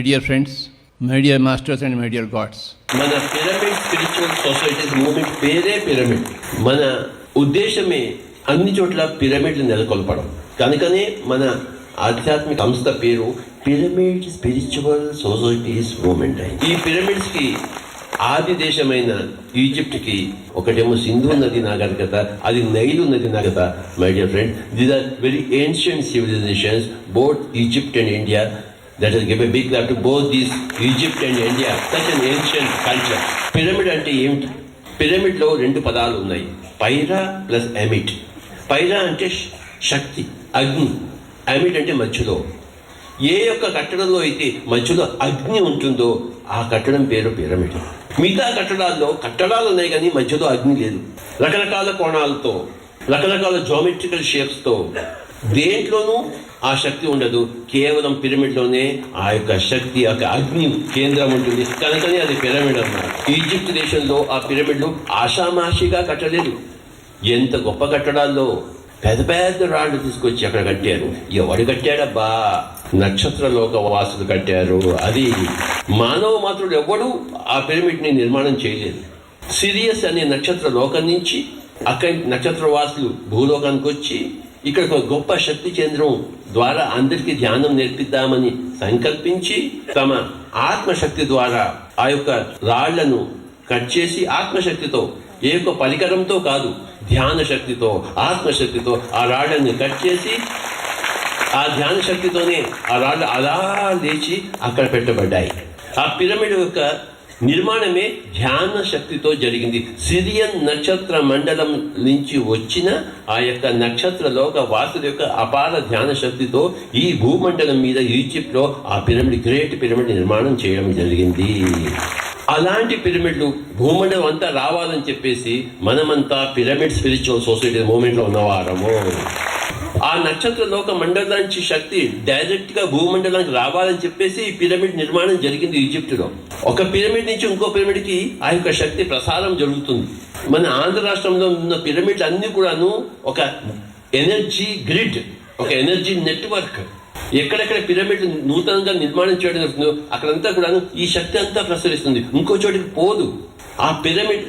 my dear friends, my dear masters, and my dear gods. మన pyramid spiritual societies movement పేరే pyramid మన ఉద్దేశమే అన్ని చోట్ల పిరమిడ్లు నెలకొల్పడం. కనుకనే మన ఆధ్యాత్మిక సంస్థ పేరు పిరమిడ్ స్పిరిచువల్ సొసైటీస్ మూమెంట్ అయింది. ఈ పిరమిడ్స్కి ఆది దేశమైన ఈజిప్ట్కి ఒకటేమో సింధు నది నాగరికత అది నైలు నది నాగరికత my dear friend these are very ancient civilizations both Egypt and India that is give a big clap to both these Egypt and India such an ancient culture pyramid అంటే ఏమిటి? పిరమిడ్లో రెండు పదాలు ఉన్నాయి. పైరా ప్లస్ ఎమిట్ పైరా అంటే శక్తి అగ్ని. Emit అంటే మధ్యలో ఏ యొక్క కట్టడంలో అయితే మధ్యలో అగ్ని ఉంటుందో ఆ కట్టడం పేరు పిరమిడ్ మిగతా కట్టడాల్లో కట్టడాలు ఉన్నాయి కానీ మధ్యలో అగ్ని లేదు. రకరకాల కోణాలతో రకరకాల జోమెట్రికల్ షేప్స్తో దేంట్లోనూ ఆ శక్తి ఉండదు. కేవలం పిరమిడ్లోనే ఆ యొక్క శక్తి యొక్క అగ్ని కేంద్రం ఉంటుంది. కనుకనే అది పిరమిడ్ అన్నారు ఈజిప్ట్ దేశంలో ఆ పిరమిడ్లు ఆషామాషిగా కట్టలేదు. ఎంత గొప్ప కట్టడాల్లో పెద్ద పెద్ద రాళ్ళు తీసుకొచ్చి అక్కడ కట్టారు. ఎవడు కట్టాడబ్బా? నక్షత్ర లోక వాసులు కట్టారు. అది మానవ మాత్రుడు ఎవడు ఆ పిరమిడ్ని నిర్మాణం చేయలేదు. సిరియస్ అనే నక్షత్ర లోకం నుంచి అక్కడి నక్షత్ర వాసులు భూలోకానికి వచ్చి ఇక్కడ ఒక గొప్ప శక్తి కేంద్రం ద్వారా అందరికీ ధ్యానం నేర్పిద్దామని సంకల్పించి తమ ఆత్మశక్తి ద్వారా ఆ యొక్క రాళ్ళను కట్ చేసి ఆత్మశక్తితో ఏ యొక్క పరికరంతో కాదు ధ్యాన శక్తితో ఆత్మశక్తితో ఆ రాళ్ళను కట్ చేసి ఆ ధ్యాన శక్తితోనే ఆ రాళ్ళు అలా లేచి అక్కడ పెట్టబడ్డాయి. ఆ పిరమిడ్ యొక్క నిర్మాణమే ధ్యాన శక్తితో జరిగింది. సిరియన్ నక్షత్ర మండలం నుంచి వచ్చిన ఆ యొక్క నక్షత్ర లోక వాసుల యొక్క అపార ధ్యాన శక్తితో ఈ భూమండలం మీద ఈజిప్ట్లో ఆ పిరమిడ్ గ్రేట్ పిరమిడ్ నిర్మాణం చేయడం జరిగింది. అలాంటి పిరమిడ్లు భూమండలం అంతా రావాలని చెప్పేసి మనమంతా పిరమిడ్ స్పిరిచువల్ సొసైటీ మూమెంట్లో ఉన్నవారము. ఆ నక్షత్ర లోక మండలానికి శక్తి డైరెక్ట్గా భూమండలానికి రావాలని చెప్పేసి ఈ పిరమిడ్ నిర్మాణం జరిగింది ఈజిప్టులో. ఒక పిరమిడ్ నుంచి ఇంకో పిరమిడ్కి ఆ యొక్క శక్తి ప్రసారం జరుగుతుంది. మన ఆంధ్ర రాష్ట్రంలో ఉన్న పిరమిడ్ అన్ని కూడాను ఒక ఎనర్జీ గ్రిడ్ ఒక ఎనర్జీ నెట్వర్క్. ఎక్కడెక్కడ పిరమిడ్ నూతనంగా నిర్మాణం చేయడం జరుగుతుందో అక్కడంతా కూడాను ఈ శక్తి అంతా ప్రసరిస్తుంది. ఇంకో చోటికి పోదు. ఆ పిరమిడ్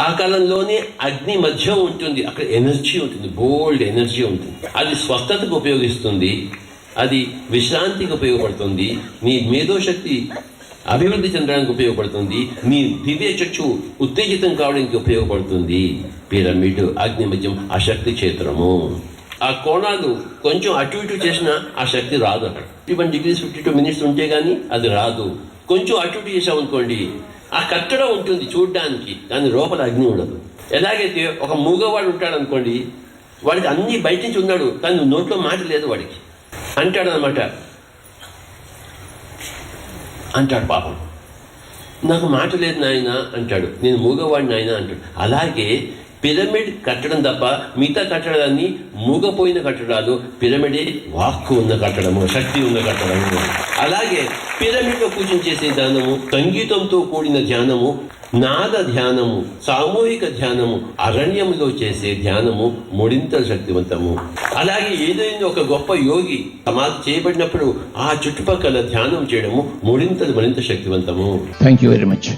ఆ కాలంలోనే అగ్ని మధ్య ఉంటుంది అక్కడ ఎనర్జీ ఉంటుంది బోల్డ్ ఎనర్జీ ఉంటుంది. అది స్వస్థతకు ఉపయోగిస్తుంది అది విశ్రాంతికి ఉపయోగపడుతుంది నీ మేధోశక్తి అభివృద్ధి చెందడానికి ఉపయోగపడుతుంది నీ దివ్య చచ్చు ఉత్తేజితం కావడానికి ఉపయోగపడుతుంది. పిరమిడ్ అగ్ని మధ్యం ఆ శక్తి క్షేత్రము. ఆ కోణాలు కొంచెం అటు ఇటు చేసినా ఆ శక్తి రాదు అక్కడ. Fifty one degrees fifty two minutes ఉంటే కానీ అది రాదు. కొంచెం అటు ఇటు చేసామనుకోండి ఆ కట్టడం ఉంటుంది చూడడానికి దాని లోపల అగ్ని ఉండదు. ఎలాగైతే ఒక మూగవాడు ఉంటాడు అనుకోండి వాడికి అన్ని బయట నుంచి ఉన్నాడు కానీ నోట్లో మాట లేదు వాడికి. అంటాడు అనమాట అంటాడు పాపం. నాకు మాట లేదు నాయన అంటాడు. నేను మూగవాడిని నాయన అంటాడు. అలాగే పిరమిడ్ కట్టడం తప్ప మిగతా కట్టడాన్ని మూగపోయిన కట్టడాలు పిరమిడే వాక్కు ఉన్న కట్టడము శక్తి ఉన్న కట్టడము. అలాగే పిరమిడ్లో పూజన చేసే ధ్యానము సంగీతంతో కూడిన ధ్యానము నాద ధ్యానము సామూహిక ధ్యానము అరణ్యంలో చేసే ధ్యానము ముడింత శక్తివంతము. అలాగే ఏదైనా ఒక గొప్ప యోగి సమాధి చేయబడినప్పుడు ఆ చుట్టుపక్కల ధ్యానం చేయడము ముడింత మరింత శక్తివంతము. Thank you very much